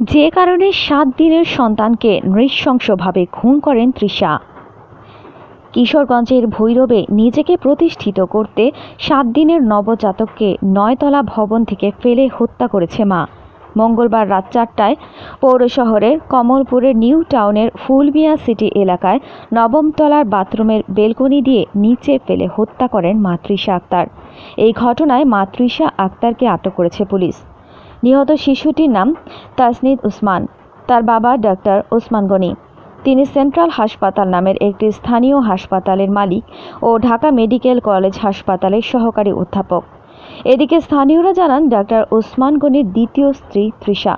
যে কারণে সাত দিনের সন্তানকে নৃশংসভাবে খুন করেন তৃষা। কিশোরগঞ্জের ভৈরবে নিজেকে প্রতিষ্ঠিত করতে সাত দিনের নবজাতককে নয়তলা ভবন থেকে ফেলে হত্যা করেছে মা। মঙ্গলবার রাত চারটায় পৌর শহরের কমলপুরের নিউ টাউনের ফুলমিয়া সিটি এলাকায় নবমতলার বাথরুমের বেলকনি দিয়ে নিচে ফেলে হত্যা করেন মাতৃষা আক্তার। এই ঘটনায় মাতৃষা আক্তারকে আটক করেছে পুলিশ। নিহত শিশুটির নাম তাসনিদ উসমান। তার বাবা ডাক্তার ওসমান গনি। তিনি সেন্ট্রাল হাসপাতাল নামের একটি স্থানীয় হাসপাতালের মালিক ও ঢাকা মেডিকেল কলেজ হাসপাতালের সহকারী অধ্যাপক। এদিকে স্থানীয়রা জানান, ডাক্তার ওসমান গনির দ্বিতীয় স্ত্রী তৃষা।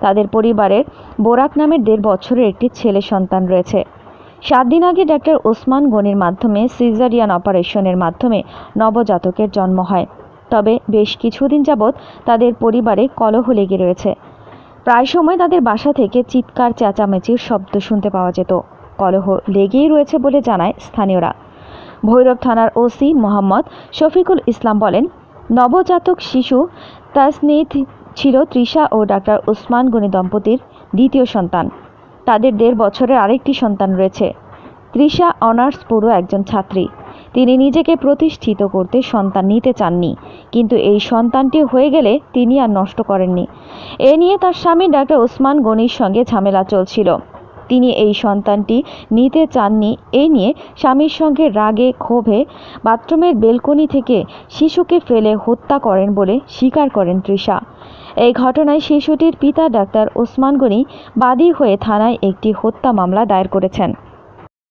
তাদের পরিবারের বোরাক নামের দেড় বছরের একটি ছেলে সন্তান রয়েছে। সাত দিন আগে ডাক্তার ওসমান গনির মাধ্যমে সিজারিয়ান অপারেশনের মাধ্যমে নবজাতকের জন্ম হয়। তবে বেশ কিছুদিন যাবৎ তাদের পরিবারে কলহ লেগে রয়েছে। প্রায় সময় তাদের বাসা থেকে চিৎকার, চেঁচামেচির শব্দ শুনতে পাওয়া যেত। কলহ লেগেই রয়েছে বলে জানায় স্থানীয়রা। ভৈরব থানার ওসি মোহাম্মদ শফিকুল ইসলাম বলেন, নবজাতক শিশু তাসনিথ ছিল তৃষা ও ডাক্তার ওসমান গনি দম্পতির দ্বিতীয় সন্তান। তাদের দেড় বছরের আরেকটি সন্তান রয়েছে। তৃষা অনার্স পড়ুয়া একজন ছাত্রী। তিনি নিজেকে প্রতিষ্ঠিত করতে সন্তান নিতে চাননি। কিন্তু এই সন্তানটি হয়ে গেলে তিনি আর নষ্ট করেননি। এ নিয়ে তার স্বামী ডাক্তার ওসমান গনির সঙ্গে ঝামেলা চলছিল। তিনি এই সন্তানটি নিতে চাননি। এই নিয়ে স্বামীর সঙ্গে রাগে, ক্ষোভে বাথরুমের বেলকনি থেকে শিশুকে ফেলে হত্যা করেন বলে স্বীকার করেন তৃষা। এই ঘটনায় শিশুটির পিতা ডাক্তার ওসমান গনি বাদী হয়ে থানায় একটি হত্যা মামলা দায়ের করেছেন।